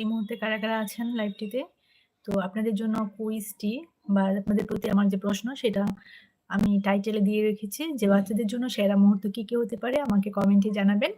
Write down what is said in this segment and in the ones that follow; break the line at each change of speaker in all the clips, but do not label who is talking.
এই মুহূর্তে কারা, কারা আছেন লাইভটিতে? তো আপনাদের জন্য কুইজটি বা আপনাদের প্রতি আমার যে প্রশ্ন সেটা আমি টাইটেলে দিয়ে রেখেছি যে বাচ্চাদের জন্য সেরা মুহূর্ত কি, কি হতে পারে আমাকে কমেন্টে জানাবেন।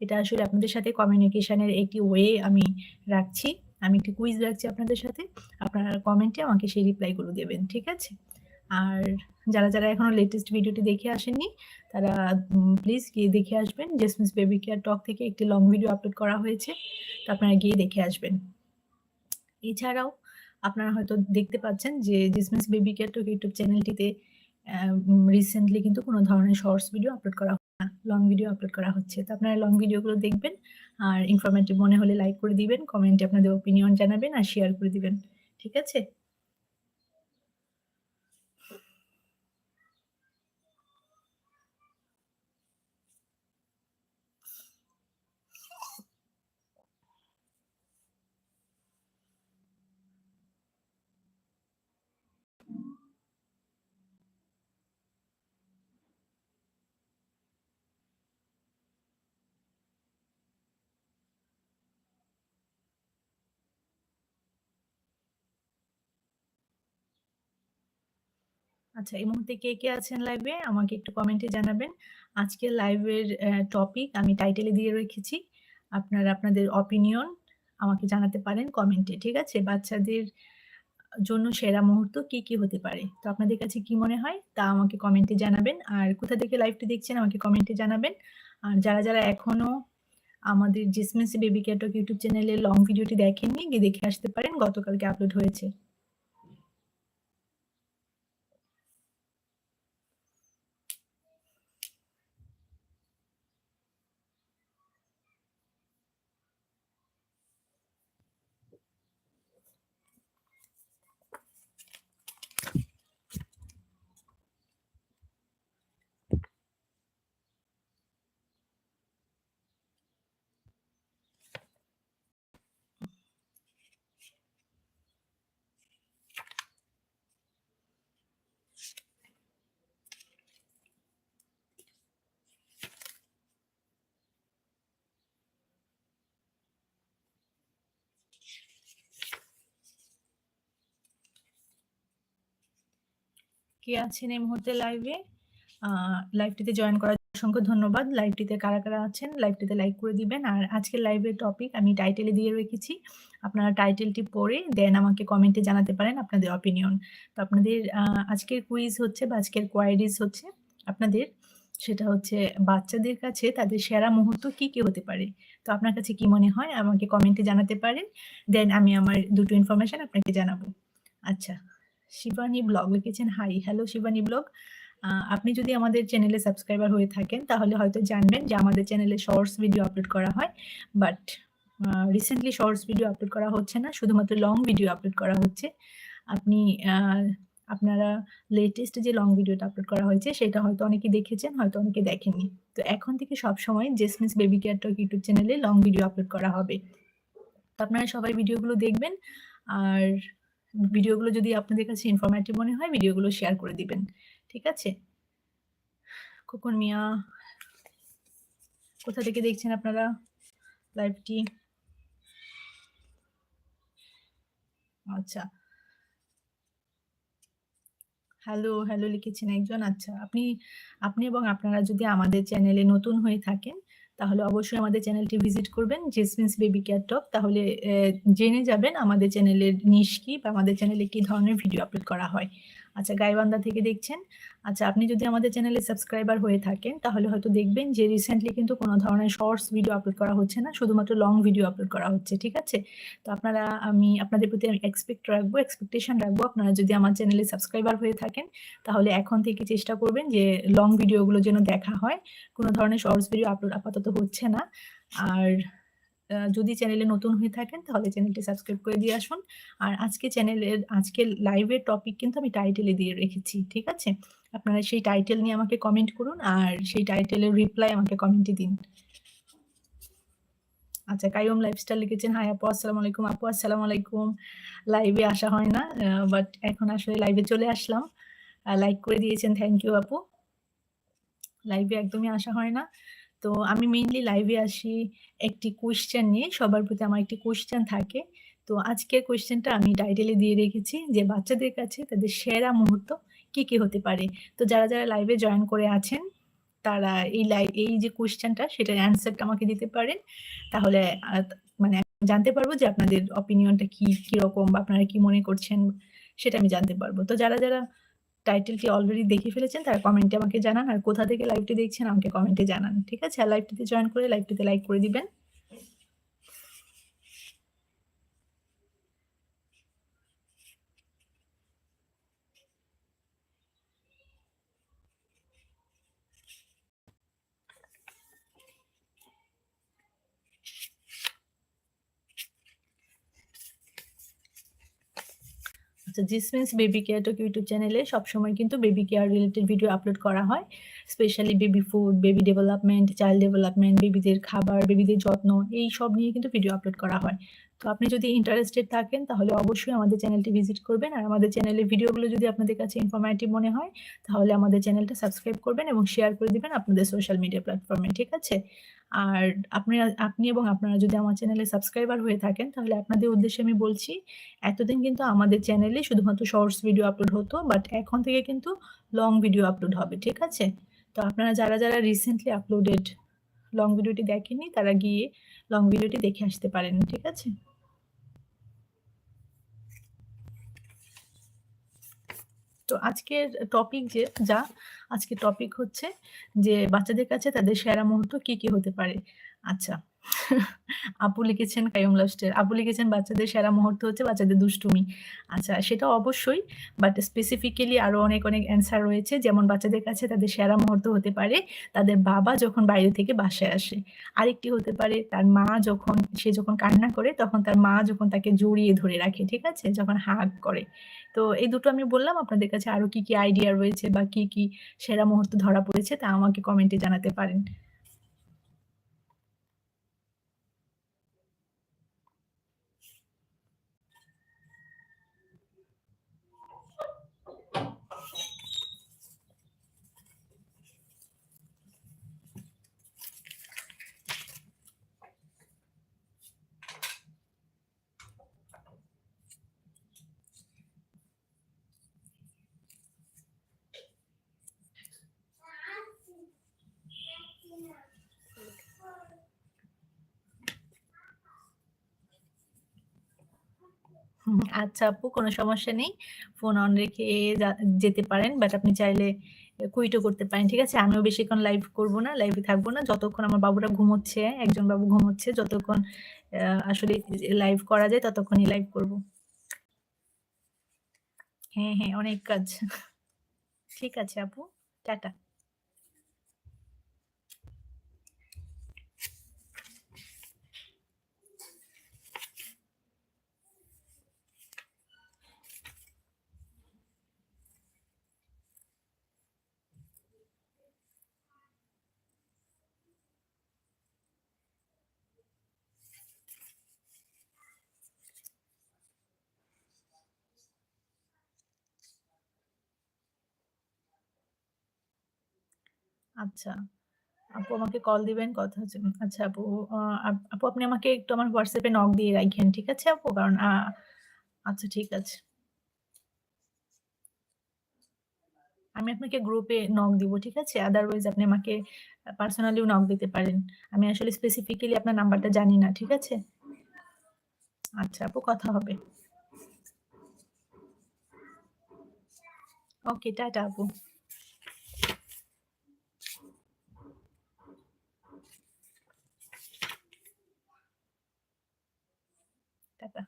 এটা আসলে আপনাদের সাথে কমিউনিকেশনের একটি ওয়ে আমি রাখছি। আমি একটি কুইজ রাখছি আপনাদের সাথে। আপনারা কমেন্টে আমাকে সেই রিপ্লাইগুলো দেবেন। ঠিক আছে? আর যারা, যারা এখনও লেটেস্ট ভিডিওটি দেখে আসেননি তারা প্লিজ গিয়ে দেখে আসবেন। জেসমিনস বেবি কেয়ার টক থেকে একটি লং ভিডিও আপলোড করা হয়েছে। তো আপনারা গিয়ে দেখে আসবেন। এছাড়াও আপনারা হয়তো দেখতে পাচ্ছেন যে Jasmine's baby care talk YouTube চ্যানেলটিতে রিসেন্টলি কিন্তু কোনো ধরনের শর্টস ভিডিও আপলোড করা না। লং ভিডিও আপলোড করা হচ্ছে। তো আপনারা লং ভিডিওগুলো দেখবেন। আর ইনফরমেটিভ মনে হলে লাইক করে দিবেন, কমেন্টে আপনাদের ওপিনিয়ন জানাবেন আর শেয়ার করে দিবেন। ঠিক আছে? আচ্ছা এই মুহূর্তে কে, কে আছেন লাইভে আমাকে একটু কমেন্টে জানাবেন। আজকের লাইভের টপিক আমি টাইটেলে দিয়ে রেখেছি। আপনারা আপনাদের অপিনিয়ন আমাকে জানাতে পারেন কমেন্টে। ঠিক আছে? বাচ্চাদের জন্য সেরা মুহূর্ত কি, কি হতে পারে? তো আপনাদের কাছে কি মনে হয় তা আমাকে কমেন্টে জানাবেন। আর কোথা থেকে লাইভটি দেখছেন আমাকে কমেন্টে জানাবেন। আর যারা, যারা এখনও আমাদের Jasmine's baby care talk YouTube চ্যানেলে লং ভিডিওটি দেখেননি গিয়ে দেখে আসতে পারেন। গতকালকে আপলোড হয়েছে। কে আছেন এই মুহূর্তে লাইভে? লাইভটিতে জয়েন করার অসংখ্য ধন্যবাদ। লাইভটিতে কারা, কারা আছেন লাইভটিতে লাইক করে দিবেন। আর আজকের লাইভের টপিক আমি টাইটেলে দিয়ে রেখেছি। আপনারা টাইটেলটি পড়ে দেন আমাকে কমেন্টে জানাতে পারেন আপনাদের অপিনিয়ন। তো আপনাদের আজকের কুইজ হচ্ছে বা আজকের কোয়ারিজ হচ্ছে আপনাদের সেটা হচ্ছে বাচ্চাদের কাছে তাদের সেরা মুহূর্ত কি, কি হতে পারে? তো আপনার কাছে কি মনে হয় আমাকে কমেন্টে জানাতে পারেন। দেন আমি আমার দুটো ইনফরমেশন আপনাকে জানাব। আচ্ছা। শিবানী ব্লগ লিখেছেন হাই, হ্যালো শিবানী ব্লগ। আপনি যদি আমাদের চ্যানেলে সাবস্ক্রাইবার হয়ে থাকেন তাহলে হয়তো জানবেন যে আমাদের চ্যানেলে শর্টস ভিডিও আপলোড করা হয়। But recently shorts video upload করা হচ্ছে না। শুধুমাত্র লং ভিডিও আপলোড করা হচ্ছে। আপনি আপনারা লেটেস্ট যে লং ভিডিওটা আপলোড করা হয়েছে সেটা হয়তো অনেকে দেখেছেন, হয়তো অনেকে দেখেননি। তো এখন থেকে সবসময় Jasmine's baby care talk YouTube চ্যানেলে লং ভিডিও আপলোড করা হবে। তো আপনারা সবাই ভিডিওগুলো দেখবেন। আর ভিডিওগুলো যদি আপনাদের কাছে ইনফরমেটিভ মনে হয় ভিডিওগুলো শেয়ার করে দিবেন। ঠিক আছে? খোকন মিয়া কোথা থেকে দেখছেন আপনারা লাইভটি? আচ্ছা। হ্যালো, হ্যালো লিখেছেন একজন। আচ্ছা আপনি আপনি এবং আপনারা যদি আমাদের চ্যানেলে নতুন হয়ে থাকেন তাহলে অবশ্যই আমাদের চ্যানেলটি ভিজিট করবেন, জেসমিন্স বেবি কেয়ার টক। তাহলে জেনে যাবেন আমাদের চ্যানেলের নিশ কি বা আমাদের চ্যানেলে কি ধরনের ভিডিও আপলোড করা হয়। আচ্ছা গাইবান্ধা থেকে দেখছেন। আচ্ছা আপনি যদি আমাদের চ্যানেলে সাবস্ক্রাইবার হয়ে থাকেন তাহলে হয়তো দেখবেন যে রিসেন্টলি কিন্তু কোনো ধরনের শর্টস ভিডিও আপলোড করা হচ্ছে না। শুধুমাত্র লং ভিডিও আপলোড করা হচ্ছে। ঠিক আছে? তো আপনারা আমি আপনাদের প্রতি এক্সপেক্ট রাখব, এক্সপেকটেশন রাখব আপনারা যদি আমার চ্যানেলে সাবস্ক্রাইবার হয়ে থাকেন তাহলে এখন থেকে চেষ্টা করবেন যে লং ভিডিওগুলো যেন দেখা হয়। কোনো ধরনের শর্টস ভিডিও আপলোড আপাতত হচ্ছে না। আর যদি চ্যানেলে নতুন হয়ে থাকেন, তাহলে চ্যানেলটি সাবস্ক্রাইব করে দিয়ে আসুন। আর আজকে চ্যানেলের, আজকে লাইভের টপিক কিন্তু আমি টাইটেলে দিয়ে রেখেছি। ঠিক আছে? আপনারা সেই টাইটেল নিয়ে আমাকে কমেন্ট করুন, আর সেই টাইটেলের রিপ্লাই আমাকে কমেন্টে দিন। আচ্ছা কাইয়ুম লাইফস্টাইল লিখেছেন হাই আপু, আসসালামু আলাইকুম। আপু, আসসালামু আলাইকুম। লাইভে আসা হয় না। বাট এখন আসলে লাইভে চলে আসলাম। লাইক করে দিয়েছেন থ্যাংক ইউ আপু। লাইভে একদমই আসা হয় না। তো আমি মেইনলি লাইভে আসি একটি কোয়েশ্চেন নিয়ে। সবার প্রতি আমার একটি কোয়েশ্চেন থাকে। তো আজকের কোয়েশ্চেনটা আমি টাইটেলে দিয়ে রেখেছি যে বাচ্চাদের কাছে তাদের সেরা মুহূর্ত কি, কি হতে পারে? তো যারা, যারা লাইভে জয়েন করে আছেন তারা এই লাই এই যে কোয়েশ্চেনটা সেটার অ্যান্সারটা আমাকে দিতে পারেন। তাহলে মানে জানতে পারব যে আপনাদের অপিনিয়নটা কি, কীরকম বা আপনারা কি মনে করছেন সেটা আমি জানতে পারব। তো যারা, যারা টাইটেলটি অলরেডি দেখে ফেলেছেন, তারা কমেন্টে আমাকে জানান। আর কোথা থেকে লাইভটি দেখছেন আমাকে কমেন্টে জানান। ঠিক আছে? আর লাইভটিতে জয়েন করে লাইভটিতে লাইক করে দিবেন। আচ্ছা Jasmine's baby care talk YouTube চ্যানেলে সবসময় কিন্তু baby care related video upload করা হয়। Specially baby food, baby development, child development, বেবিদের খাবার, বেবিদের যত্ন এই সব নিয়ে কিন্তু ভিডিও আপলোড করা হয়। তো আপনি যদি ইন্টারেস্টেড থাকেন তাহলে অবশ্যই আমাদের চ্যানেলটি ভিজিট করবেন। আর আমাদের চ্যানেলের ভিডিওগুলো যদি আপনাদের কাছে ইনফরমেটিভ মনে হয় তাহলে আমাদের চ্যানেলটা সাবস্ক্রাইব করবেন এবং শেয়ার করে দিবেন আপনাদের সোশ্যাল মিডিয়া প্ল্যাটফর্মে। ঠিক আছে? আর আপনারা আপনি এবং আপনারা যদি আমার চ্যানেলে সাবস্ক্রাইবার হয়ে থাকেন তাহলে আপনাদের উদ্দেশ্যে আমি বলছি এতদিন কিন্তু আমাদের চ্যানেলে শুধুমাত্র শর্টস ভিডিও আপলোড হতো। বাট এখন থেকে কিন্তু লং ভিডিও আপলোড হবে। ঠিক আছে? তো আপনারা যারা, যারা রিসেন্টলি আপলোডেড লং ভিডিওটি দেখেননি তারা গিয়ে লং ভিডিওটি দেখে আসতে পারেন। ঠিক আছে? তো আজকের টপিক যে যা আজকের টপিক হচ্ছে যে বাচ্চাদের কাছে তাদের সেরা মুহূর্ত কি, কি হতে পারে? আচ্ছা। আপু লিখেছেন কাইয়ুম লাস্টের। আপু লিখেছেন বাচ্চাদের সেরা মুহূর্ত হচ্ছে বাচ্চাদের দুষ্টুমি। আচ্ছা সেটা অবশ্যই বাট স্পেসিফিক্যালি আরও অনেক, অনেক অ্যান্সার রয়েছে। যেমন বাচ্চাদের কাছে তাদের সেরা মুহূর্ত হতে পারে তাদের বাবা যখন বাইরে থেকে বাসায় আসে। আরেকটি হতে পারে তার মা যখন সে যখন কান্না করে তখন তার মা যখন তাকে জড়িয়ে ধরে রাখে। ঠিক আছে? যখন হাগ করে। তো এই দুটো আমি বললাম আপনাদের কাছে আরও কি, কি আইডিয়া রয়েছে বা কি, কি সেরা মুহূর্ত ধরা পড়েছে তা আমাকে কমেন্টে জানাতে পারেন। আচ্ছা আপু কোনো সমস্যা নেই। ফোন অন রেখে যা যেতে পারেন। বাট আপনি চাইলে কুইটও করতে পারেন। ঠিক আছে? আমিও বেশিক্ষণ লাইভ করব না, লাইভে থাকব না। যতক্ষণ আমার বাবুরা ঘুমোচ্ছে, একজন বাবু ঘুমোচ্ছে, যতক্ষণ আসলে লাইভ করা যায় ততক্ষণই লাইভ করব। হ্যাঁ, হ্যাঁ অনেক কাজ। ঠিক আছে আপু। টাটা। আচ্ছা। আপু আমাকে কল দিবেন, কথা হচ্ছে আচ্ছা আপু আপু আপনি আমাকে একটু আমার হোয়াটসঅ্যাপে নক দিয়ে রাখেন, ঠিক আছে আপু? কারণ আচ্ছা ঠিক আছে। আমি আপনাকে গ্রুপে নক দিব। ঠিক আছে? আদারওয়াইজ আপনি আমাকে পার্সোনালিও নক দিতে পারেন। আমি আসলে স্পেসিফিক্যালি আপনার নাম্বারটা জানি না। ঠিক আছে? আচ্ছা আপু, কথা হবে। ওকে টাটা আপু। টাটা।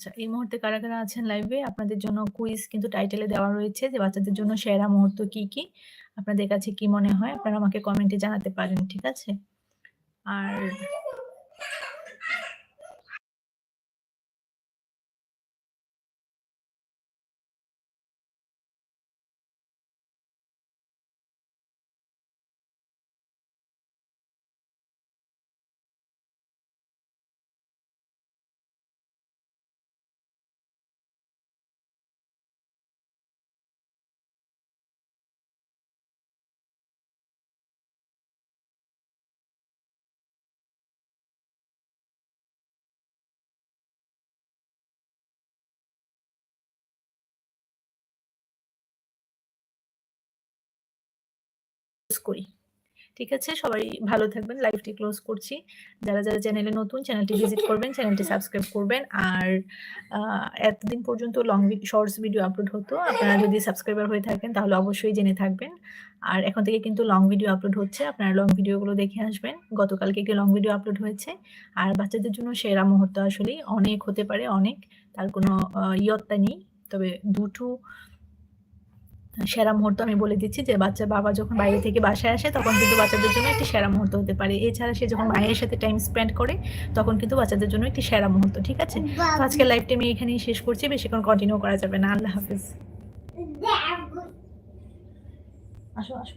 আচ্ছা, এই মুহূর্তে কারা, কারা আছেন লাইভে? আপনাদের জন্য কুইজ কিন্তু টাইটেলে দেওয়া রয়েছে যে বাচ্চাদের জন্য সেরা মুহূর্ত কি, কি? আপনাদের কাছে কি মনে হয়? আপনারা আমাকে কমেন্টে জানাতে পারেন। ঠিক আছে? আর করি। ঠিক আছে? সবাই ভালো থাকবেন। লাইভটি ক্লোজ করছি। যারা, যারা চ্যানেলে নতুন চ্যানেলটি ভিজিট করবেন, চ্যানেলটি সাবস্ক্রাইব করবেন। আর এতদিন পর্যন্ত লং শর্টস ভিডিও আপলোড হতো। আপনারা যদি সাবস্ক্রাইবার হয়ে থাকেন তাহলে অবশ্যই জেনে থাকবেন। আর এখন থেকে কিন্তু লং ভিডিও আপলোড হচ্ছে। আপনারা লং ভিডিওগুলো দেখে আসবেন। গতকালকে একটি লং ভিডিও আপলোড হয়েছে। আর বাচ্চাদের জন্য সেরা মুহূর্ত আসলেই অনেক হতে পারে, অনেক। তার কোনো ইয়ত্তা নেই। তবে দুটো সেরা মুহূর্ত আমি বলে দিচ্ছি যে বাচ্চার বাবা যখন বাইরে থেকে বাসায় আসে তখন কিন্তু বাচ্চাদের জন্য একটি সেরা মুহূর্ত হতে পারে। এছাড়া সে যখন মায়ের সাথে টাইম স্পেন্ড করে তখন কিন্তু বাচ্চাদের জন্য একটি সেরা মুহূর্ত। ঠিক আছে? তো আজকে লাইভ আমি এখানেই শেষ করছি। বেশিক্ষণ কন্টিনিউ করা যাবে না। আল্লাহ হাফেজ। আসো, আসো।